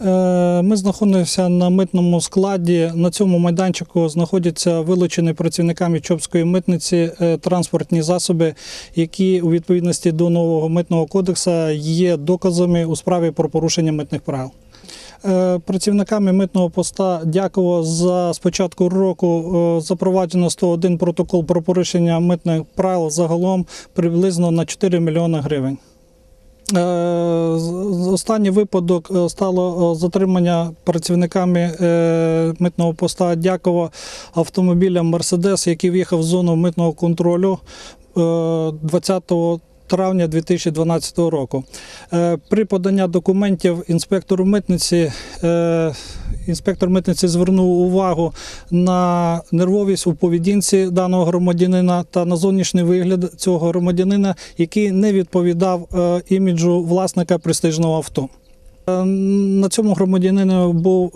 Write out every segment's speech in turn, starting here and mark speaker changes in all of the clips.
Speaker 1: Е, Ми знаходимося на митному складі. На цьому майданчику знаходяться вилучені працівниками Чопської митниці е, транспортні засоби, які у відповідності до нового митного кодексу є доказами у справі про порушення митних правил. Е, Працівниками митного поста дякую за з початку року запроваджено 101 протокол про порушення митних правил загалом приблизно на 4 мільйони гривень. Е, Останній випадок е, стало е, затримання працівниками митного поста Дякова автомобіля Мерседес, який в'їхав в зону митного контролю е, 20 травня 2012 року. Е, При поданні документів інспектору митниці е, інспектор митниці звернув увагу на нервовість у поведінці даного громадянина та на зовнішній вигляд цього громадянина, який не відповідав е, іміджу власника престижного авто. На цьому громадянину був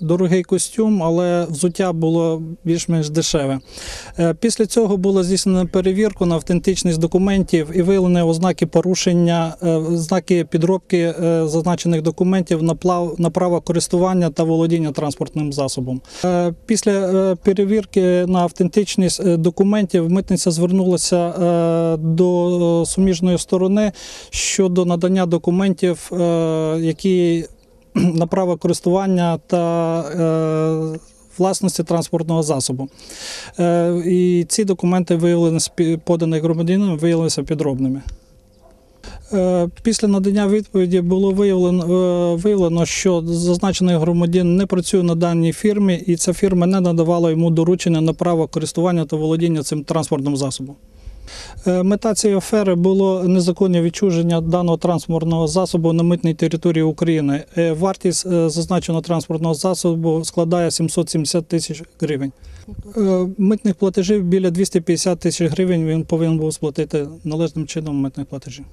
Speaker 1: дорогий костюм, але взуття було більш-менш дешеве. Е, Після цього було здійснено перевірку на автентичність документів і виявлені ознаки порушення, е, знаки підробки е, зазначених документів на право користування та володіння транспортним засобом. Після перевірки на автентичність документів митниця звернулася до суміжної сторони щодо надання документів, які на право користування та е, власності транспортного засобу. Е, і ці документи виявлені подані громадянином, виявилися підробними. Е, Після надання відповіді було виявлено, виявлено, що зазначений громадянин не працює на даній фірмі, і ця фірма не надавала йому доручення на право користування та володіння цим транспортним засобом. Е, Мета цієї афери було незаконне відчуження даного транспортного засобу на митній території України. Е, Вартість е, зазначеного транспортного засобу складає 770 тисяч гривень. Митних платежів біля 250 тисяч гривень він повинен був сплатити належним чином митних платежів.